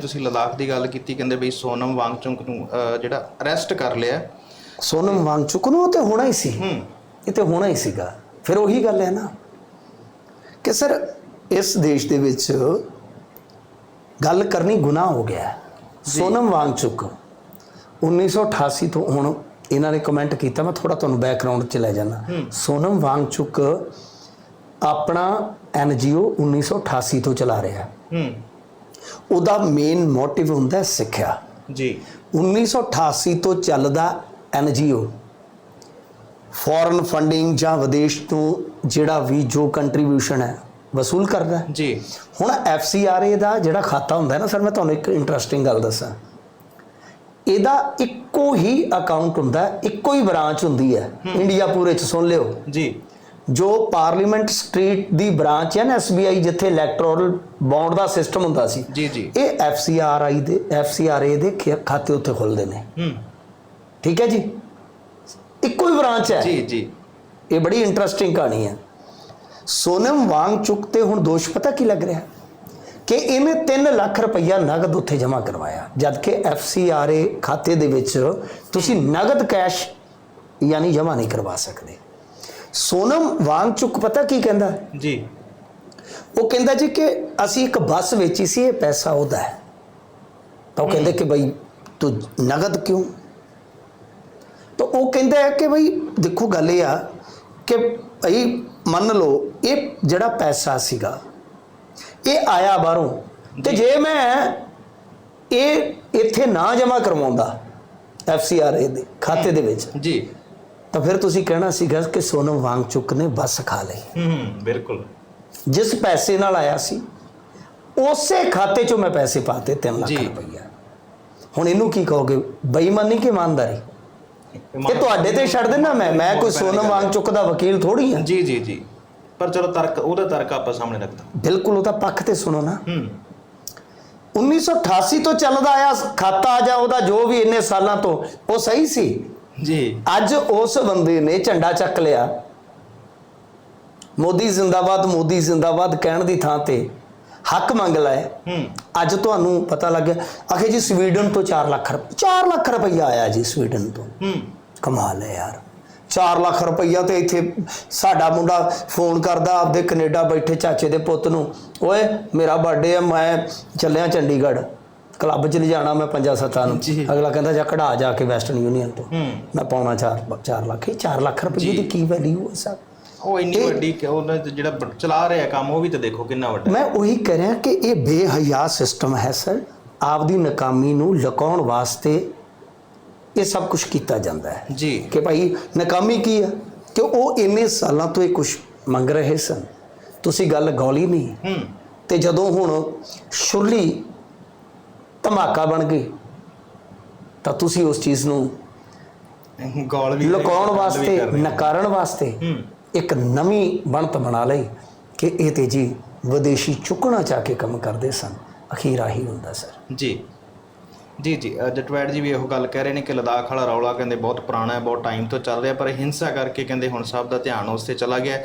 ਤੁਸੀਂ ਲਦਾਖ ਦੀ ਗੱਲ ਕੀਤੀ ਕਹਿੰਦੇ ਬਈ ਸੋਨਮ ਵਾਂਗਚੁਕ ਨੂੰ ਅਹ, ਜਿਹੜਾ ਅਰੈਸਟ ਕਰ ਲਿਆ। ਸੋਨਮ ਵਾਂਗਚੁਕ ਨੂੰ ਉਹ ਤੇ ਹੋਣਾ ਹੀ ਸੀ। ਹੂੰ। ਇਹ ਤੇ ਹੋਣਾ ਹੀ ਸੀਗਾ। ਫਿਰ ਉਹੀ ਗੱਲ ਹੈ ਨਾ ਕਿ ਸਰ ਇਸ ਦੇਸ਼ ਦੇ ਵਿੱਚ ਗੱਲ ਕਰਨੀ ਗੁਨਾਹ ਹੋ ਗਿਆ। ਹੈ ਸੋਨਮ ਵਾਂਗਚੁਕ 1988 ਤੋਂ ਹੁਣ ਇਹਨਾਂ ਨੇ ਕਮੈਂਟ ਕੀਤਾ ਮੈਂ ਥੋੜਾ ਤੁਹਾਨੂੰ ਬੈਕਗ੍ਰਾਉਂਡ 'ਚ ਲੈ ਜਾਣਾ ਸੋਨਮ ਵਾਂਗਚੁਕ ਆਪਣਾ ਐਨਜੀਓ 1988 ਤੋਂ ਚਲਾ ਰਿਹਾ। ਹੈ ਹੂੰ। ਉਹਦਾ ਮੇਨ ਮੋਟਿਵ ਹੁੰਦਾ ਸਿੱਖਿਆ। ਜੀ। 1988 ਤੋਂ ਚੱਲਦਾ ਐਨਜੀਓ ਫੋਰਨ ਫੰਡਿੰਗ ਜਾਂ ਵਿਦੇਸ਼ ਤੋਂ ਜਿਹੜਾ ਵੀ ਜੋ ਕੰਟਰੀਬਿਊਸ਼ਨ ਹੈ ਵਸੂਲ ਕਰਦਾ ਜੀ। ਹੁਣ ਐਫਸੀਆਰਏ ਦਾ ਜਿਹੜਾ ਖਾਤਾ ਹੁੰਦਾ ਹੈ ਨਾ ਸਰ ਮੈਂ ਤੁਹਾਨੂੰ ਇੱਕ ਇੰਟਰਸਟਿੰਗ ਗੱਲ ਦੱਸਾਂ। ਇਹਦਾ ਇੱਕੋ ਹੀ ਅਕਾਊਂਟ ਹੁੰਦਾ ਇੱਕੋ ਹੀ ਬ੍ਰਾਂਚ ਹੁੰਦੀ ਹੈ। ਇੰਡੀਆ ਪੂਰੇ ਚ ਸੁਣ ਲਿਓ। ਜੀ। ਜੋ ਪਾਰਲੀਮੈਂਟ ਸਟਰੀਟ ਦੀ ਬ੍ਰਾਂਚ ਹੈ ਨਾ ਐਸਬੀਆਈ ਜਿੱਥੇ ਇਲੈਕਟੋਰਲ ਬੌਂਡ ਦਾ ਸਿਸਟਮ ਹੁੰਦਾ ਸੀ ਜੀ ਜੀ। ਇਹ ਐਫਸੀਆਰਆਈ ਦੇ ਐਫਸੀਆਰਏ ਦੇ ਖਾਤੇ ਉੱਥੇ ਖੁੱਲਦੇ ਨੇ। ਹੂੰ। ਠੀਕ ਹੈ ਜੀ? ਇੱਕੋ ਹੀ ਬ੍ਰਾਂਚ ਹੈ। ਜੀ ਜੀ। ਇਹ ਬੜੀ ਇੰਟਰਸਟਿੰਗ ਕਹਾਣੀ ਹੈ। ਸੋਨਮ ਵਾਂਗਚੁਕ ਤੇ ਹੁਣ ਦੋਸ਼ ਪਤਾ ਕੀ ਲੱਗ ਰਿਹਾ? ਕਿ ਇਹਨੇ 3 ਲੱਖ ਰੁਪਈਆ ਨਗਦ ਉੱਥੇ ਜਮ੍ਹਾਂ ਕਰਵਾਇਆ। ਜਦ ਕਿ ਐਫਸੀਆਰਏ ਖਾਤੇ ਦੇ ਵਿੱਚ ਤੁਸੀਂ ਨਗਦ ਕੈਸ਼ ਯਾਨੀ ਜਮ੍ਹਾਂ ਨਹੀਂ ਕਰਵਾ ਸਕਦੇ। ਸੋਨਮ ਵਾਂਗਚੁਕ ਪਤਾ ਕੀ ਕਹਿੰਦਾ? ਜੀ। ਉਹ ਕਹਿੰਦਾ ਜੀ ਕਿ ਅਸੀਂ ਇੱਕ ਬੱਸ ਵੇਚੀ ਸੀ ਇਹ ਪੈਸਾ ਉਹਦਾ ਹੈ। ਤਾਂ ਉਹ ਕਹਿੰਦੇ ਕਿ ਬਈ ਤੂੰ ਨਗਦ ਕਿਉਂ? ਤਾਂ ਉਹ ਕਹਿੰਦਾ ਹੈ ਕਿ ਬਈ ਦੇਖੋ ਗੱਲ ਇਹ ਆ ਕਿ ਭਈ ਮੰਨ ਲਓ ਇਹ ਜਿਹੜਾ ਪੈਸਾ ਸੀਗਾ ਇਹ ਆਇਆ ਬਾਹਰੋਂ। ਤੇ ਜੇ। ਮੈਂ ਇਹ ਇੱਥੇ ਨਾ ਜਮ੍ਹਾਂ ਕਰਵਾਉਂਦਾ ਐਫਸੀਆਰਏ ਦੇ ਖਾਤੇ ਦੇ ਵਿੱਚ ਜੀ। ਤਾਂ ਫਿਰ ਤੁਸੀਂ ਕਹਿਣਾ ਸੀਗਾ ਕਿ ਸੋਨਮ ਵਾਂਗਚੁਕ ਨੇ ਬੱਸ ਖਾ ਲਈ। ਹੂੰ ਬਿਲਕੁਲ। ਜਿਸ ਪੈਸੇ ਨਾਲ ਆਇਆ ਸੀ ਉਸੇ ਖਾਤੇ 'ਚੋਂ ਮੈਂ ਪੈਸੇ ਪਾਤੇ 3 ਲੱਖ। ਰੁਪਈਆ। ਹੁਣ ਇਹਨੂੰ ਕੀ ਕਹੋਗੇ? ਬੇਈਮਾਨੀ ਕਿ ਇਮਾਨਦਾਰੀ? ਇਹ ਤੁਹਾਡੇ ਤੇ ਛੱਡ ਦੇਣਾ ਮੈਂ। ਮੈਂ ਕੋਈ ਸੋਨਮ ਵਾਂਗਚੁਕ ਦਾ ਵਕੀਲ ਥੋੜੀ ਹਾਂ ਜੀ ਜੀ ਜੀ। ਪਰ ਚਲੋ ਤਰਕ ਉਹਦਾ ਤਰਕ ਆਪਾਂ ਸਾਹਮਣੇ ਰੱਖਦਾ। ਬਿਲਕੁਲ ਉਹਦਾ ਪੱਖ ਤੇ ਸੁਣੋ ਨਾ। ਹੂੰ। 1988 ਤੋਂ ਚੱਲਦਾ ਆਇਆ ਖਾਤਾ ਜਾਂ ਉਹਦਾ ਜੋ ਵੀ ਇੰਨੇ ਸਾਲਾਂ ਤੋਂ ਉਹ ਸਹੀ ਸੀ? ਜੀ। ਅੱਜ ਉਸ ਬੰਦੇ ਨੇ ਝੰਡਾ ਚੱਕ ਲਿਆ। ਮੋਦੀ ਜ਼ਿੰਦਾਬਾਦ ਮੋਦੀ ਜ਼ਿੰਦਾਬਾਦ ਕਹਿਣ ਦੀ ਥਾਂ ਤੇ ਹੱਕ ਮੰਗ ਲਿਆ ਹੂੰ। ਅੱਜ ਤੁਹਾਨੂੰ ਪਤਾ ਲੱਗਿਆ ਆਖੇ ਜੀ ਸਵੀਡਨ ਤੋਂ 4 ਲੱਖ ਰੁਪਏ 4 ਲੱਖ ਰੁਪਈਆ ਆਇਆ ਜੀ ਸਵੀਡਨ ਤੋਂ। ਹੂੰ। ਕਮਾਲ ਹੈ ਯਾਰ। 4 ਲੱਖ ਰੁਪਈਆ ਤੇ ਇੱਥੇ ਸਾਡਾ ਮੁੰਡਾ ਫੋਨ ਕਰਦਾ ਆਪਦੇ ਕੈਨੇਡਾ ਬੈਠੇ ਚਾਚੇ ਦੇ ਪੁੱਤ ਨੂੰ ਓਏ ਮੇਰਾ ਬਰਥਡੇ ਹੈ ਮੈਂ ਚੱਲਿਆ ਚੰਡੀਗੜ੍ਹ। ਕਲੱਬ 'ਚ ਲਿਜਾਣਾ ਮੈਂ ਪੰਜਾਂ ਸੱਤਾਂ ਨੂੰ। ਅਗਲਾ ਕਹਿੰਦਾ ਜਾ ਕਢਾ ਜਾ ਕੇ ਵੈਸਟਰਨ ਯੂਨੀਅਨ ਤੋਂ। ਮੈਂ ਪਾਉਣਾ 4 4 ਲੱਖ। ਇਹ 4 ਲੱਖ ਰੁਪਏ। ਦੀ ਕੀ ਵੈਲਿਊ ਹੈ ਸਰ? ਉਹ ਇੰਨੀ ਵੱਡੀ ਕਿ ਉਹਨਾਂ ਜਿਹੜਾ ਚਲਾ ਰਿਹਾ ਕੰਮ ਉਹ ਵੀ ਤਾਂ ਦੇਖੋ ਕਿੰਨਾ ਵੱਡਾ ਮੈਂ ਉਹੀ ਕਹਿ ਰਿਹਾ ਕਿ ਇਹ ਬੇਹਯਾ ਸਿਸਟਮ ਹੈ ਸਰ। ਆਪਦੀ ਨਾਕਾਮੀ ਨੂੰ ਲੁਕਾਉਣ ਵਾਸਤੇ ਇਹ ਸਭ ਕੁਝ ਕੀਤਾ ਜਾਂਦਾ ਹੈ। ਜੀ। ਕਿ ਭਾਈ ਨਾਕਾਮੀ ਕੀ ਹੈ ਕਿ ਉਹ ਇੰਨੇ ਸਾਲਾਂ ਤੋਂ ਇਹ ਕੁਝ ਮੰਗ ਰਹੇ ਸਨ। ਤੁਸੀਂ ਗੱਲ ਗੌਲੀ ਨਹੀਂ। ਹੂੰ। ਤੇ ਜਦੋਂ ਹੁਣ ਸ਼ੁਰਲੀ ਧਮਾਕਾ ਬਣ ਗਈ ਤਾਂ ਤੁਸੀਂ ਉਸ ਚੀਜ਼ ਨੂੰ ਗੋਲ ਵੀ ਲੁਕਾਉਣ ਵਾਸਤੇ। ਨਕਾਰਨ ਵਾਸਤੇ ਇੱਕ ਨਵੀਂ ਬਣਤ ਬਣਾ ਲਈ ਕਿ ਇਹ ਤੇ ਜੀ ਵਿਦੇਸ਼ੀ ਚੁੱਕਣਾ ਚਾਹ ਕੇ ਕੰਮ ਕਰਦੇ ਸਨ ਅਖੀਰ ਆਹੀ ਹੁੰਦਾ ਸਰ ਜੀ ਜੀ ਜੀ ਜਟਵੈੜ ਜੀ ਵੀ ਇਹੋ ਗੱਲ ਕਹਿ ਰਹੇ ਨੇ ਕਿ ਲਦਾਖ ਵਾਲਾ ਰੌਲਾ ਕਹਿੰਦੇ ਬਹੁਤ ਪੁਰਾਣਾ ਹੈ ਬਹੁਤ ਟਾਈਮ ਤੋਂ ਚੱਲ ਰਿਹਾ ਪਰ ਹਿੰਸਾ ਕਰਕੇ ਕਹਿੰਦੇ ਹੁਣ ਸਭ ਦਾ ਧਿਆਨ ਉਸ ਤੇ ਚਲਾ ਗਿਆ।